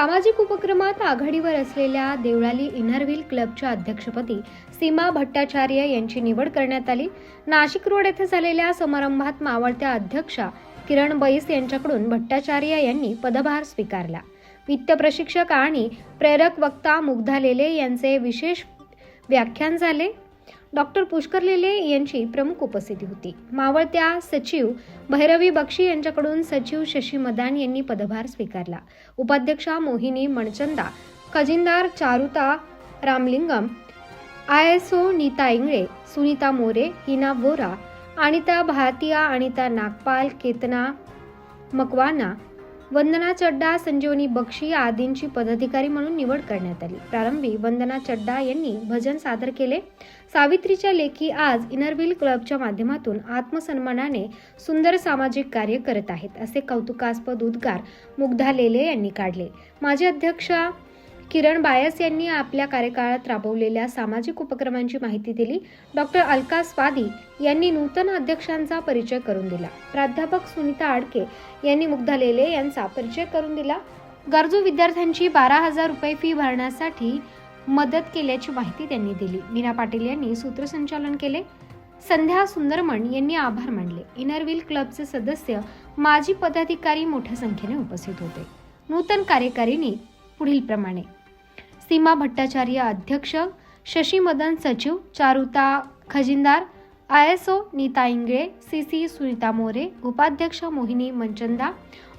सामाजिक उपक्रमात आघाडीवर असलेल्या देवळाली इनरव्हील क्लबच्या अध्यक्षपदी सीमा भट्टाचार्य यांची निवड करण्यात आली. नाशिक रोड येथे झालेल्या समारंभात मावळत्या अध्यक्षा किरण बैस यांच्याकडून भट्टाचार्य यांनी पदभार स्वीकारला. वित्त प्रशिक्षक आणि प्रेरक वक्ता मुग्धा लेले यांचे विशेष व्याख्यान झाले. डॉक्टर पुष्कर लेले यांची प्रमुख उपस्थिती होती. मावळत्या सचिव भैरवी बक्षी यांच्याकडून सचिव शशी मदान यांनी पदभार स्वीकारला. उपाध्यक्षा Mohini Manchanda खजिनदार Charuta Ramalingam I S O Neeta Ingale Sunita More Hina Bora Anita Bharatiya Anita Nagpal Ketna Makwana Vandana चड्डा संजीवनी बक्षी आदींची पदाधिकारी म्हणून निवड करण्यात आली. प्रारंभी वंदना चड्डा यांनी भजन सादर केले. सावित्रीच्या लेखी आज इनरव्हील क्लबच्या माध्यमातून आत्मसन्मानाने सुंदर सामाजिक कार्य करत आहेत असे कौतुकास्पद उद्गार मुग्धा लेले यांनी काढले. माजी अध्यक्षा किरण बायस यांनी आपल्या कार्यकाळात राबवलेल्या सामाजिक उपक्रमांची माहिती दिली. डॉक्टर अलका स्वादी यांनी नूतन अध्यक्षांचा परिचय करून दिला. प्राध्यापक सुनीता आडके यांनी मुग्धा लेले यांचा परिचय करून दिला. गरजू विद्यार्थ्यांची बारा हजार रुपये फी भरण्यासाठी मदत केल्याची माहिती त्यांनी दिली. मीना पाटील यांनी सूत्रसंचालन केले. संध्या सुंदरमण यांनी आभार मानले. इनरव्हील क्लबचे सदस्य माजी पदाधिकारी मोठ्या संख्येने उपस्थित होते. नूतन कार्यकारिणी पुढील प्रमाणे सीमा भट्टाचार्य अध्यक्ष शशी मदन सचिव Charuta खजिनदार I S O Neeta Ingale C C Sunita More उपाध्यक्ष मोहिनी मंचंदा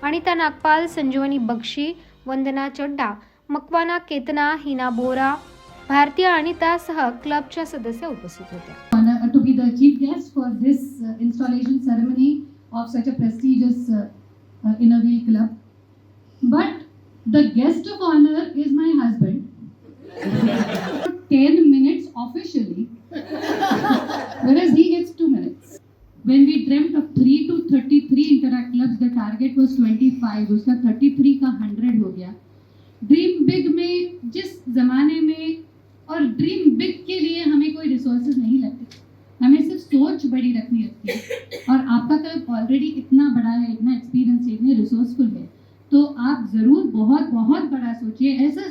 अनिता नागपाल संजीवनी बक्षी वंदना चड्डा मकवाना केतना हिना बोरा भारतीय अनितासह क्लबच्या सदस्य उपस्थित होत्या. To be the chief guest for this installation ceremony of such a prestigious such club but the guest of honour is my the 10 minutes officially, whereas he gets 2 minutes. When we dreamt of 3 to 33 interact clubs, the target was 25, उसका 33 का 100 हो गया. Dream big में जिस जमाने में और dream big के लिए हमें कोई रिसोर्सेज नहीं लगते. हमें सिर्फ़ सोच बड़ी रखनी रहती है. और आपका क्लब ऑलरेडी इतना बड़ा है इतना एक्सपीरियंस है इतने रिसोर्सफुल है. तो आप ज़रूर बहुत बहुत बड़ा सोचिए. ऐसा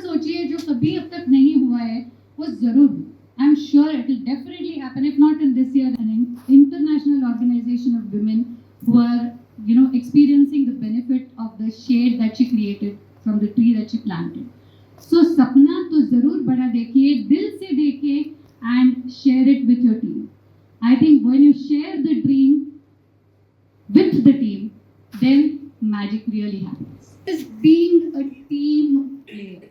Happen if not in this year an international organisation of women who are you know experiencing the benefit of the shade that she created from the tree that she planted so Sapna तो जरूर बड़ा देखिए दिल से देखिए and share it with your team I think when you share the dream with the team then magic really happens is being a team player.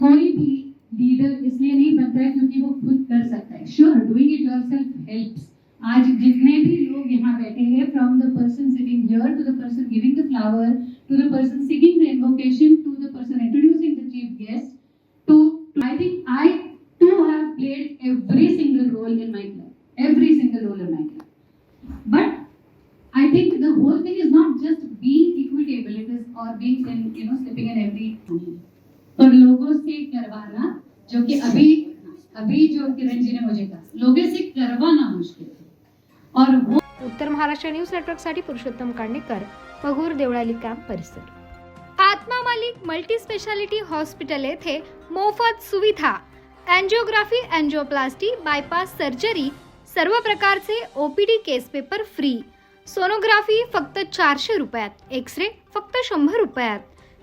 कोई भी leader इसलिए नहीं बनता है क्योंकि वो खुद कर सकता है। Sure doing it yourself आज जितने भी लोग यहाँ बैठे हैं from the person sitting here to the person giving the flower to the person singing the invocation to the person introducing the chief guest to I think I too have played every single role in my club every single role in my club but I think the whole thing is not just being equitable it is or being you know slipping in every to और लोगों से करवाना जो कि अभी अभी जो किरण जी ने मुझे कहा लोगों से करवाना मुश्किल है। और वो उत्तर महाराष्ट्र न्यूज नेटवर्कसाठी पुरुषोत्तम कांडेकर पगूर देवळाली कॅम्प परिसर. Atma Malik multi speciality hospital येथे मोफत सुविधा अँजिओग्राफी अँजिओप्लास्टी बायपास सर्जरी सर्व प्रकारचे OPD case paper free sonography फक्त चारशे रुपयात एक्स रे फक्त शंभर रुपयात.